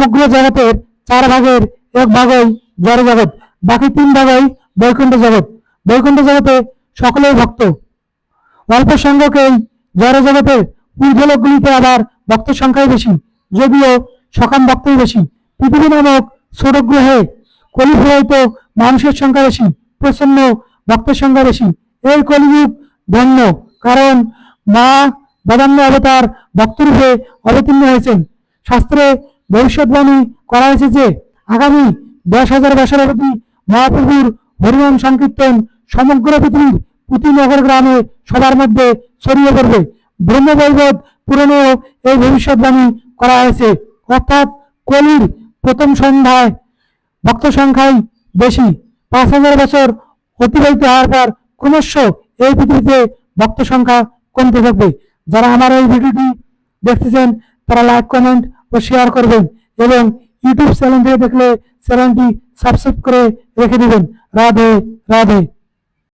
সমগ্র জগতের চার ভাগের এক ভাগই জড় জগৎ, বাকি তিন ভাগই বৈকুণ্ঠ জগৎ। বৈকুণ্ঠ জগতে সকলেই ভক্ত। অল্প সংখ্যকেই জড় জগতে ঊর্ধ্বলোকগুলিতে আবার ভক্ত সংখ্যাই বেশি, যদিও সকাম ভক্তই বেশি। পৃথিবী নামক ছোট গ্রহে কলিপ্রবাহিত মানুষের সংখ্যা বেশি, প্রসন্ন ভক্তের সংখ্যা বেশি। এই কলিযুগ ধন্য, কারণ মা বদান্য অবতার ভক্তরূপে অবতীর্ণ হয়েছেন। শাস্ত্রে ভবিষ্যৎবাণী করা হয়েছে যে আগামী দশ হাজার বছর অবধি মহাপ্রভুর হরিনাম সংকীর্তন সমগ্র পৃথিবীর প্রতি নগর গ্রামে সবার মধ্যে ছড়িয়ে পড়বে। ব্রহ্মবৈবত পুরাণেও এই ভবিষ্যৎবাণী করা হয়েছে। অর্থাৎ কলির প্রথম সন্ধ্যায় ভক্ত সংখ্যাই বেশি। পাঁচ হাজার বছর অতিবাহিত হওয়ার পর ক্রমশ এই পৃথিবীতে ভক্ত সংখ্যা কমতে থাকবে। যারা আমার এই ভিডিওটি দেখতেছেন তারা লাইক কমেন্ট ও শেয়ার করবেন এবং ইউটিউব চ্যানেল থেকে দেখলে চ্যানেলটি সাবস্ক্রাইব করে রেখে দিবেন। রাধে রাধে।